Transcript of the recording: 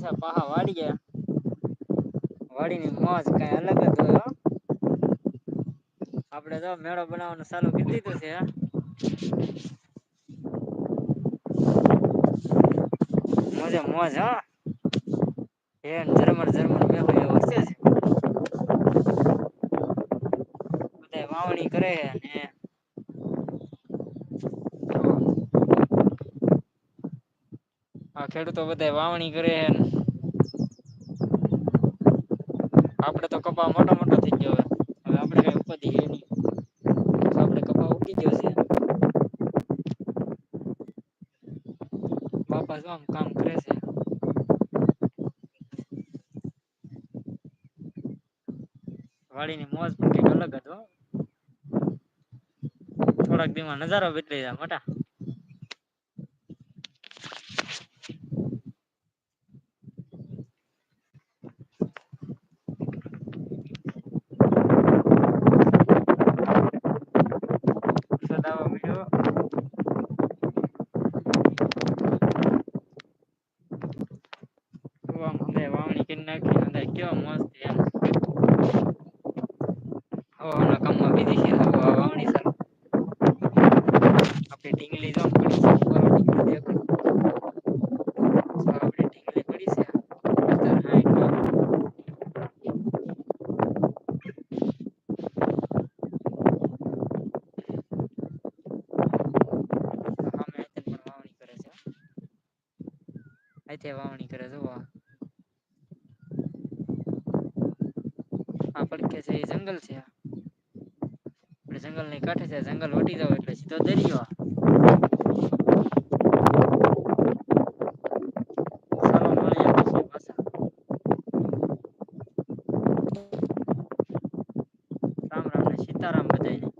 પાછા પાહા વાળી ગયા. વાડીની મોજ કઈ અલગ જ હોય આપણે તો મેળો બનાવવાનું ચાલુ કરી દીધું છે મોજે મોજ, હો. એમ ઝરમર ઝરમર મેહુલિયો વરસે છે બધા વાવણી કરે ને આ ખેડૂતો બધા વાવણી કરે આપણે તો કપા મોટા મોટા થઈ ગયો હવે આપણે કઈ ઉપાધિ હે નહીં. આપણે કપા ઉગી ગયો છે. બાપા શું કામ કરે છે? વાડીની મોજ કંઈક અલગ હતો થોડાક દી નજારો બદલાઈ જાય મોટા. મળે વાવણી કરી નાખી અંદર કેવા મસ્ત એમ. હવારના કામમાં બીજી છે, હવે વાવણી ચાલુ આપડી ઢીંગલી જો પડી છે ઉપર ઢીંગલી દેખાય જો આપડી ઢીંગલી પડી છે. વાવણી કરે છે. વાવણી કરે છે આ પડખે છે એ જંગલ છે આપણે જંગલની કાંઠે છે, જંગલ વટી જાવ એટલે સીધો દરિયો રામ રામ ને સીતારામ બધાને